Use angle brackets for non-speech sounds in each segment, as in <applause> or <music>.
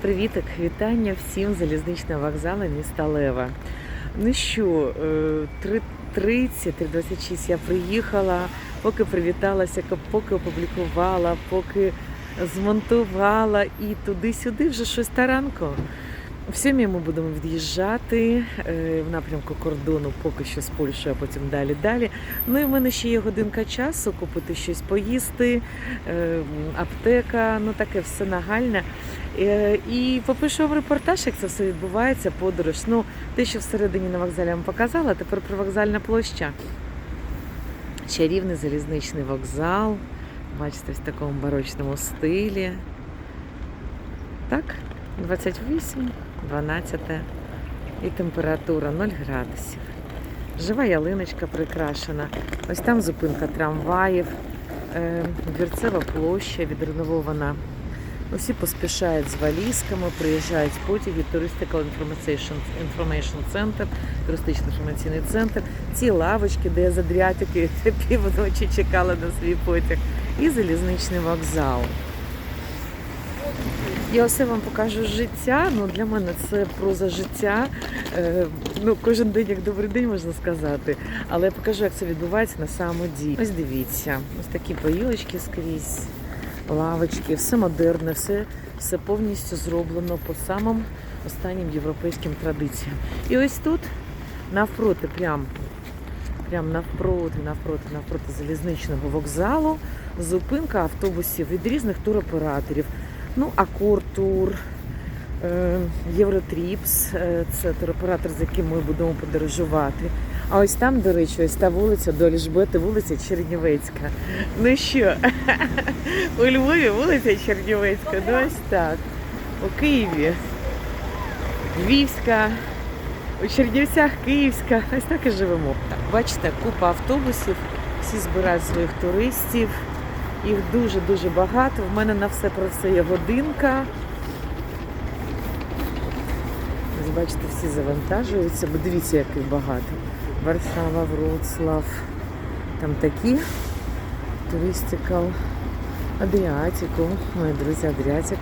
Привітик, вітання всім залізничного вокзалу міста Лева. Ну що, е, 3.30, 3.26 я приїхала, поки привіталася, поки опублікувала, поки змонтувала і туди-сюди вже шоста ранку. В сьомій ми будемо від'їжджати е, в напрямку кордону, поки що з Польщею, а потім далі далі. Ну і в мене ще є годинка часу купити щось поїсти, е, аптека, ну таке все нагальне. Е, І попишу вам репортаж, як це все відбувається, подорож. Ну, те, що всередині на вокзалі я вам показала, тепер привокзальна площа. Чарівний залізничний вокзал. Бачите, в такому барочному стилі. Так, 28, 12 і температура 0 градусів. Жива ялиночка прикрашена. Ось там зупинка трамваїв, е, Двірцева площа відреновована. Усі поспішають з валізками, приїжджають потяги, Touristical Information, Information Center, туристичний інформаційний центр, ці лавочки, де я з Адріатики півночі <laughs> чекала на свій потяг, і залізничний вокзал. Я все вам покажу життя. Ну для мене це проза життя. Е, ну кожен день як добрий день можна сказати. Але я покажу, як це відбувається на самому ділі. Ось дивіться, ось такі поїлочки скрізь, лавочки, все модерне, все, все повністю зроблено по самим останнім європейським традиціям. І ось тут навпроти, прям, прям навпроти, навпроти, навпроти залізничного вокзалу, зупинка автобусів від різних туроператорів. Ну, Акор Тур, е, Євротріпс, е, це туроператор, з яким ми будемо подорожувати. А ось там, до речі, ось та вулиця до Ліжбети, вулиця Чернівецька. Ну що, <laughs> у Львові вулиця Чернівецька, ну ось так. У Києві Львівська, у Чернівцях Київська. Ось так і живемо. Бачите, купа автобусів, всі збирають своїх туристів. Їх дуже-дуже багато. В мене на все про це є годинка. Ось бачите, всі завантажуються, бо дивіться, яких багато. Варшава, Вроцлав. Там такі. Туристикал. Адріатику. Мої друзі, Адріатик.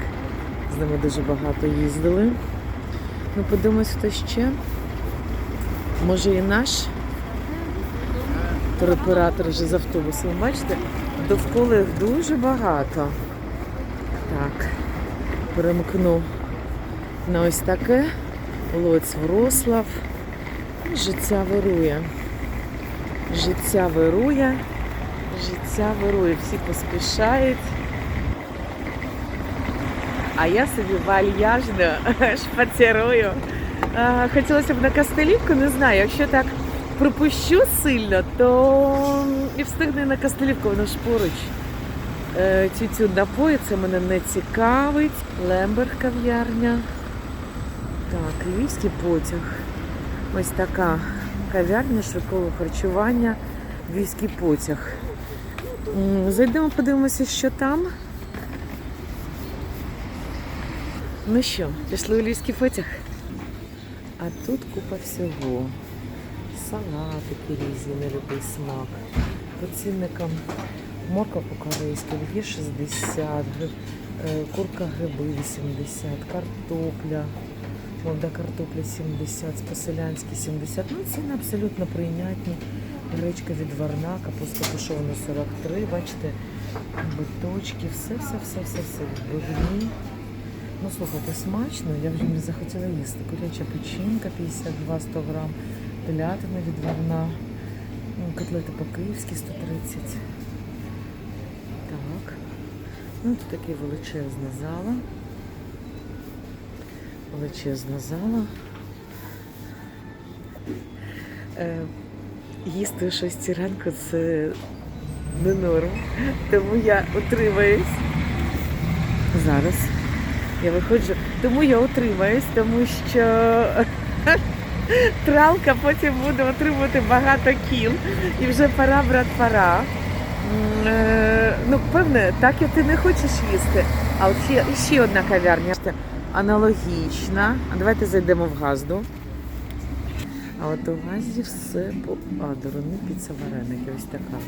З ними дуже багато їздили. Ну, подивимось, хто ще. Може і наш туроператор вже з автобусом. Бачите? Довкола їх дуже багато. Так, перемкну на ось таке. Лоць Врослав. Життя вирує. Життя вирує. Життя вирує. Всі поспішають. А я собі вальяжно <laughs> шпацерую. Хотілося б на Кастелівку, не знаю, якщо так пропущу сильно, то і встигну на Кастелівку, воно ж поруч. Е, Тютю напої, це мене не цікавить. Лемберг кав'ярня. Так, львівський потяг. Ось така кав'ярня швидкого харчування, львівський потяг. Зайдемо, подивимося, що там. Ну що, пішли у львівський потяг? А тут купа всього. Салатики різні на любий смак. По цінникам морква по-корейськи, є 60, е, курка гриби 80, картопля, молода картопля 70, по-селянськи 70. Ну, ціни абсолютно прийнятні. Гречка відварна, капуста тушована 43, бачите, биточки, все, все, все, все, все відбивні. Ну, слухайте, смачно, я вже не захотіла їсти. Куряча печінка 52 100 грам, телятина відварна, ну, котлети по-київськи 130. Так. Ну, тут таке величезна зала. Величезна зала. Е, їсти о 6 ранку це не норм. Тому я утримаюсь. Зараз я виходжу. Тому я утримаюсь, тому що тралка потім буде отримувати багато кіл. І вже пора, брат, пора. Е, Ну, певне, так як ти не хочеш їсти. А от ще, ще одна кав'ярня аналогічна. Давайте зайдемо в газду. А от у газді все по адорону піца вареники. Ось така.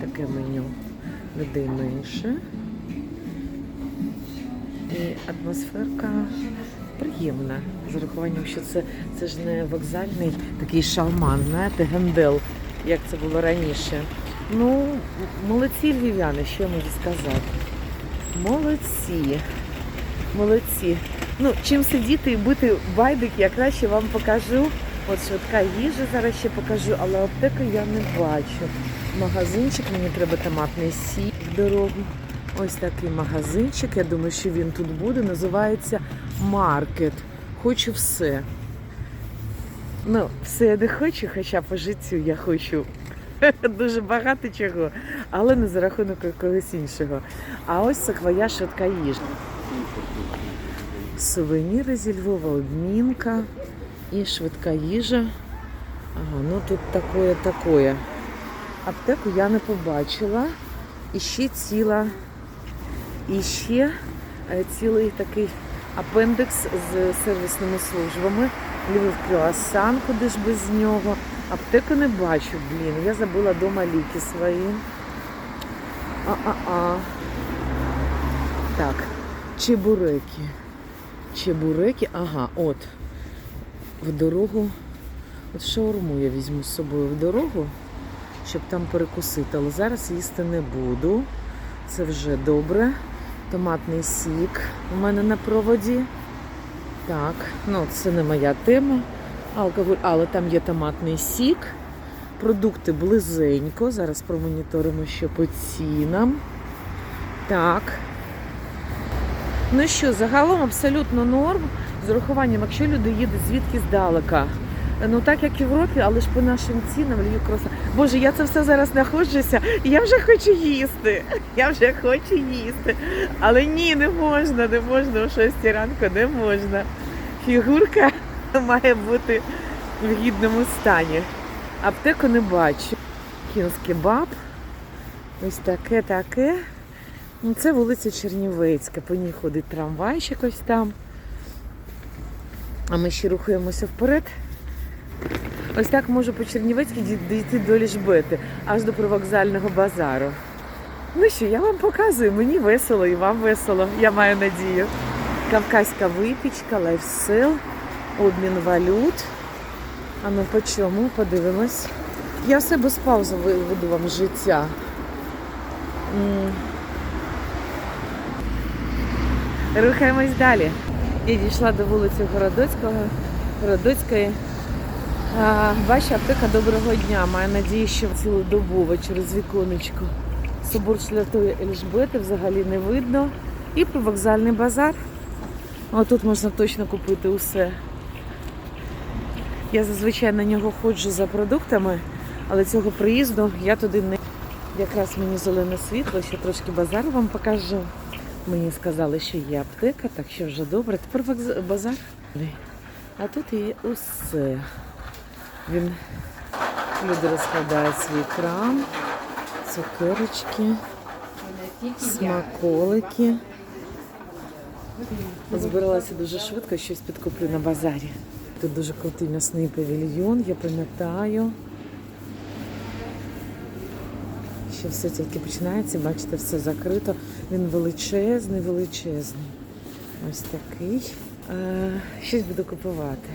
Таке меню. Людей менше. І атмосферка приємна. З урахуванням, що це, це ж не вокзальний такий шалман, знаєте, гендел, як це було раніше. Ну, молодці львів'яни, що я можу сказати. Молодці. Молодці. Ну, чим сидіти і бути байдик, я краще вам покажу. От швидка їжа зараз ще покажу, але аптеку я не бачу. Магазинчик, мені треба томатний сік в дорогу. Ось такий магазинчик. Я думаю, що він тут буде. Називається Маркет. Хочу все. Ну, все я не хочу, хоча по життю я хочу <laughs> дуже багато чого, але не за рахунок когось іншого. А ось саквоя швидка їжа. Сувеніри зі Львова, обмінка і швидка їжа. Ага, ну тут такое, такое. Аптеку я не побачила. І ще ціла, і ще е, цілий такий апендекс з сервісними службами. Львів Круасан, куди ж без нього. Аптеку не бачу, блін. Я забула вдома ліки свої. А-а-а. Так, чебуреки. Чебуреки, ага, от. В дорогу. От шаурму я візьму з собою в дорогу, щоб там перекусити. Але зараз їсти не буду. Це вже добре. Томатний сік у мене на проводі. Так, ну це не моя тема. Алкоголь, але там є томатний сік. Продукти близенько. Зараз промоніторимо ще по цінам. Так. Ну що, загалом абсолютно норм. З урахуванням, якщо люди їдуть звідки здалека. Ну так як в Європі, але ж по нашим цінам Львів кроса. Боже, я це все зараз знаходжуся, і я вже хочу їсти. <laughs> Я вже хочу їсти. Але ні, не можна, не можна о 6 ранку, не можна. Фігурка <laughs> має бути в гідному стані. Аптеку не бачу. Кінський баб. Ось таке, таке. Ну, Це вулиця Чернівецька. По ній ходить трамвайчик ось там. А ми ще рухаємося вперед. Ось так можу по Чернівецькій ді- дійти до Ліжбети, аж до привокзального базару. Ну що, я вам показую, мені весело і вам весело, я маю надію. Кавказька випічка, лайфсел, обмін валют. А ну по чому? Подивимось. Я все без паузи веду вам життя. Рухаємось далі. Я дійшла до вулиці Городоцького, Городоцької. Ваша аптека доброго дня. Маю надію, що цілодобово через віконечко. Собор Святої Елжбети взагалі не видно. І привокзальний базар. О, тут можна точно купити усе. Я зазвичай на нього ходжу за продуктами, але цього приїзду я туди не. Якраз мені зелене світло, ще трошки базар вам покажу. Мені сказали, що є аптека, так що вже добре. Тепер базар. А тут є усе. Він люди розкладають свій крам, цукерочки, смаколики. Збиралася дуже швидко, щось підкуплю на базарі. Тут дуже крутий м'ясний павільйон, я пам'ятаю. Ще все тільки починається, бачите, все закрито. Він величезний, величезний. Ось такий. Е, щось буду купувати.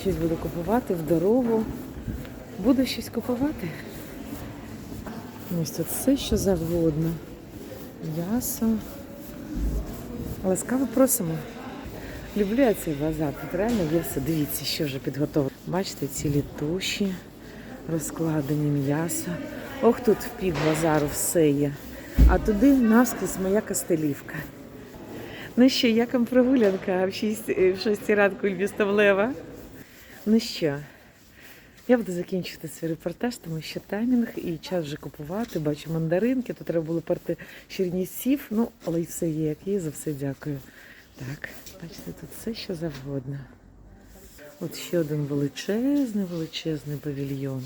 Щось буду купувати в дорогу. Буду щось купувати. Ось тут все, що завгодно. М'ясо. Ласкаво просимо. Люблю я цей базар. Тут реально є все. Дивіться, що вже підготовлено. Бачите, цілі туші, розкладені м'ясо. Ох, тут в пік базару все є. А туди навскрізь моя кастелівка. Ну що, як вам прогулянка в 6, в 6 ранку Львів-Ставлева? Ну що, я буду закінчувати свій репортаж, тому що таймінг і час вже купувати. Бачу мандаринки, тут треба було перти чернісів, ну, але й все є, як є, за все дякую. Так, бачите, тут все, що завгодно. От ще один величезний, величезний павільйон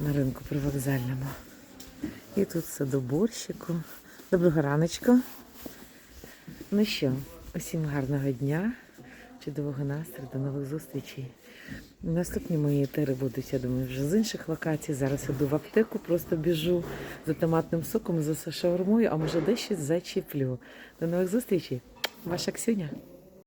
на ринку привокзальному. І тут все до борщику. Доброго раночку. Ну що, усім гарного дня, чудового настрою, до нових зустрічей. Наступні мої етери будуть, я думаю, вже з інших локацій. Зараз іду в аптеку, просто біжу за томатним соком, за шаурмою, а може дещо зачіплю. До нових зустрічей. Ваша Ксюня?